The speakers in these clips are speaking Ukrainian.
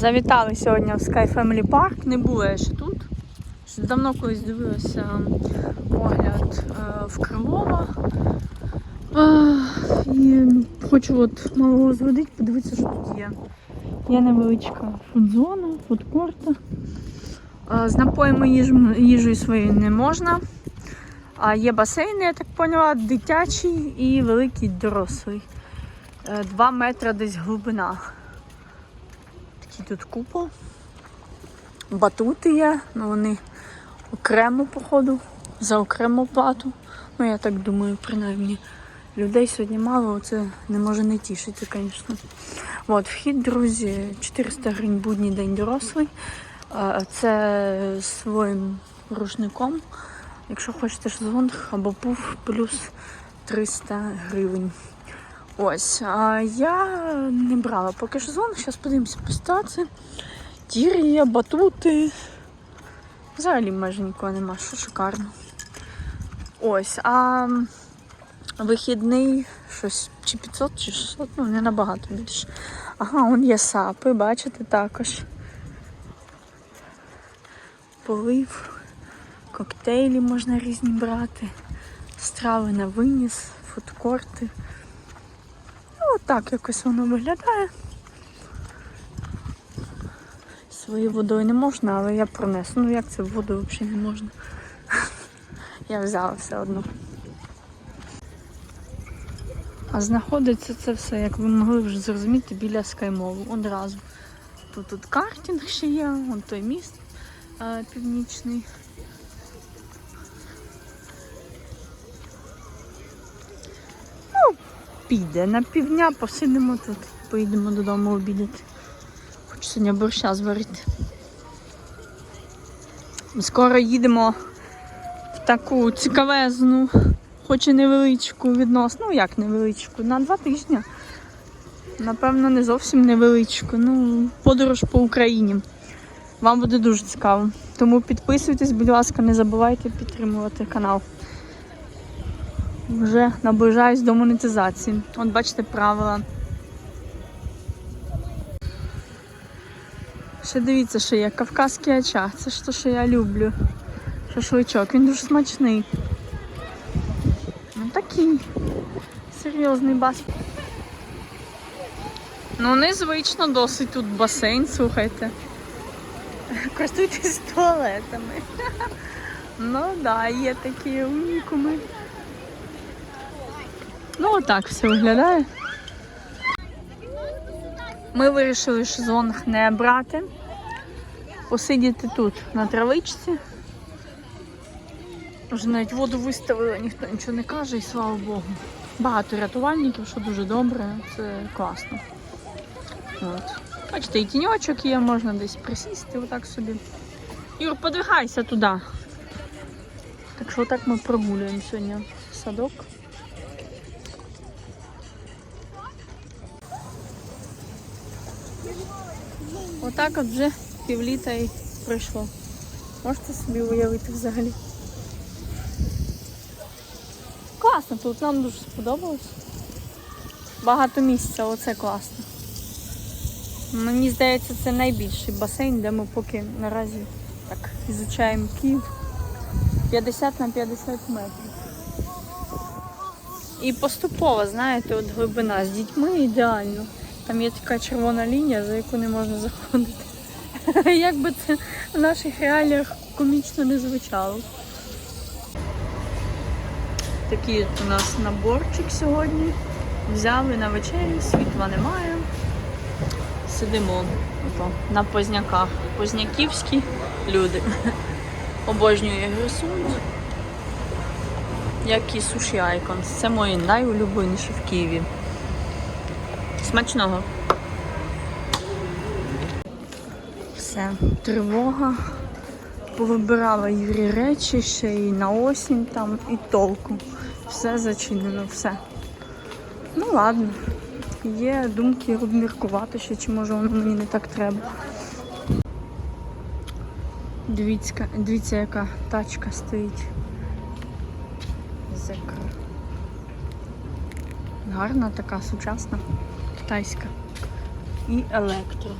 Завітали сьогодні в Sky Family Park. Не було я ще тут. Ще давно колись дивилася огляд е, в Крилова. Е, і хочу от малого зводити, подивитися, що тут є. Є невеличка фудзона, фудкорта. Е, З напоями їж, їжею своєю не можна. А є басейни, я так поняла, дитячий і великий дорослий. Е, Два метри десь глибина. Такий тут купол. Батути є, ну вони окремо, походу, за окрему плату. Ну, я так думаю, принаймні. Людей сьогодні мало, це не може не тішити, звісно. От, вхід, друзі, 400 гривень будній день дорослий. Це своїм рушником. Якщо хочете шезлонг або пуф, плюс 300 гривень. Ось, а я не брала поки шезлонг, зараз подивимося по ситуації. Тір батути. Взагалі майже нікого нема, що шикарно. Ось, а вихідний щось чи 500, чи 600, ну не набагато більше. Ага, он є сапи, бачите, також. Полив, коктейлі можна різні брати, страви на виніс, фудкорти. Отак якось воно виглядає. Своєю водою не можна, але я пронесу. Ну як це водою взагалі не можна? Я взяла все одно. А знаходиться це все, як ви могли вже зрозуміти, біля скаймолу одразу. Тут тут картинг ще є, вон той міст е, північний. Піде на півдня, посидимо тут, поїдемо додому обідати. Хочу сьогодні борща зварити. Скоро їдемо в таку цікавезну, хоч і невеличку відносно, ну як невеличку, на два тижні. Напевно, не зовсім невеличку. Ну, подорож по Україні. Вам буде дуже цікаво. Тому підписуйтесь, будь ласка, не забувайте підтримувати канал. Вже наближаюсь до монетизації. От бачите правила. Ще дивіться, що є кавказький очаг. Це ж те, що я люблю. Шашличок, він дуже смачний. Ну такий серйозний бас. Ну, незвично досить тут басейн, слухайте. Користуйтесь туалетами. Ну да, є такі унікуми. Ну, отак все виглядає. Ми вирішили шезлонг не брати, посидіти тут на травичці. Вже навіть воду виставили, ніхто нічого не каже, і слава Богу. Багато рятувальників, що дуже добре, це класно. От. Бачите, і тіньочок є, можна десь присісти отак собі. Юр, подвигайся туди. Так що отак ми прогулюємо сьогодні садок. Отак от вже півліта і пройшло. Можете собі уявити взагалі. Класно, тут нам дуже сподобалось. Багато місця, оце класно. Мені здається, це найбільший басейн, де ми поки наразі так ізучаємо Київ. 50 на 50 метрів. І поступово, знаєте, от глибина з дітьми ідеально. Там є така червона лінія, за яку не можна заходити. Як би це в наших реаліях комічно не звучало. Такий от у нас наборчик сьогодні. Взяли на вечері, світла немає. Сидимо ото, на позняках. Позняківські люди. Обожнюю Єгресунд. Як і суші Айконс. Це мої найулюбленіші в Києві. Смачного. Все, тривога. Повибирала Юрі речі ще і на осінь там, і толку. Все зачинено, все. Ну ладно. Є думки обміркувати ще, чи може воно мені не так треба. Дивіться, дивіться, яка тачка стоїть. Зекра. Гарна така, сучасна, китайська. І електро.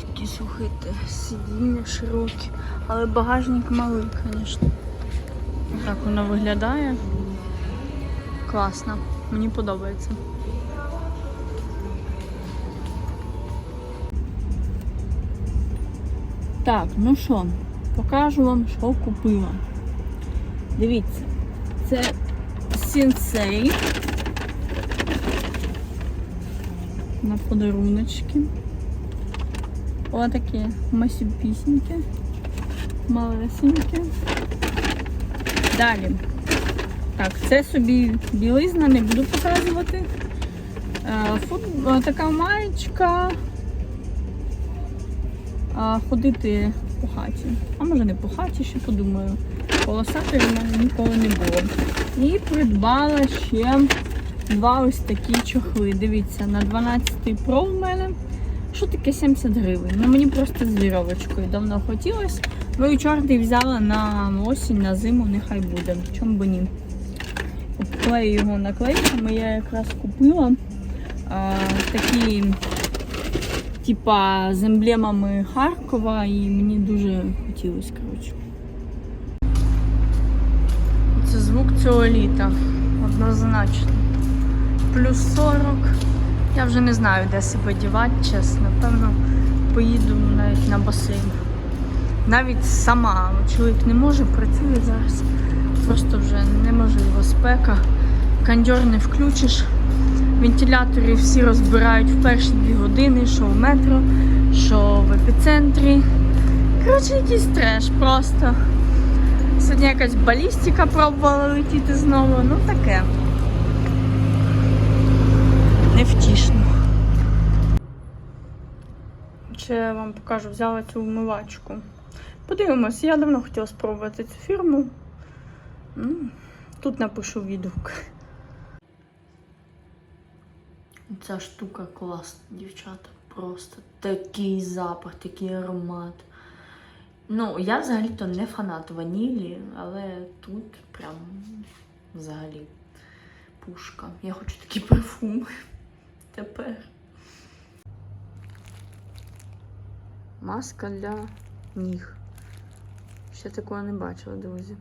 такі слухайте, сидіння широкі, але багажник малий, звісно. Так воно виглядає. Класно, мені подобається. Так, ну що, покажу вам, що купила. Дивіться, це сінсей на подаруночки. Отакі масюпісінькі, малесенькі. Далі. Так, це собі білизна, не буду показувати. Е, Фут... е, Така маєчка. Ходити по хаті. А може не по хаті, ще подумаю. Полосати в мене ніколи не було. І придбала ще два ось такі чохли. Дивіться, на 12 Pro в мене. Що таке 70 гривень? Ну мені просто з віровочкою давно хотілося. Ну і чорний взяла на осінь, на зиму, нехай буде. Чому б ні? Обклею його наклейками, я якраз купила а, такі, типа, з емблемами Харкова, і мені дуже хотілося, коротше. Це звук цього літа. Однозначно. Плюс 40. Я вже не знаю, де себе дівати, чесно. Напевно, поїду навіть на басейн. Навіть сама. Чоловік не може, працює зараз. Просто вже неможливо спека. Кондьор не включиш. Вентилятори всі розбирають в перші дві години, що в метро, що в епіцентрі. Коротше, якийсь треш просто. Сьогодні якась балістика пробувала летіти знову. Ну таке. Ще вам покажу, взяла цю вмивачку. Подивимось, я давно хотіла спробувати цю фірму. Тут напишу відгук. Ця штука класна, дівчата. Просто такий запах, такий аромат. Ну, я взагалі-то не фанат ванілі, але тут прям взагалі пушка. Я хочу такий парфум тепер. Маска для ніг. Ще такого не бачила, друзі.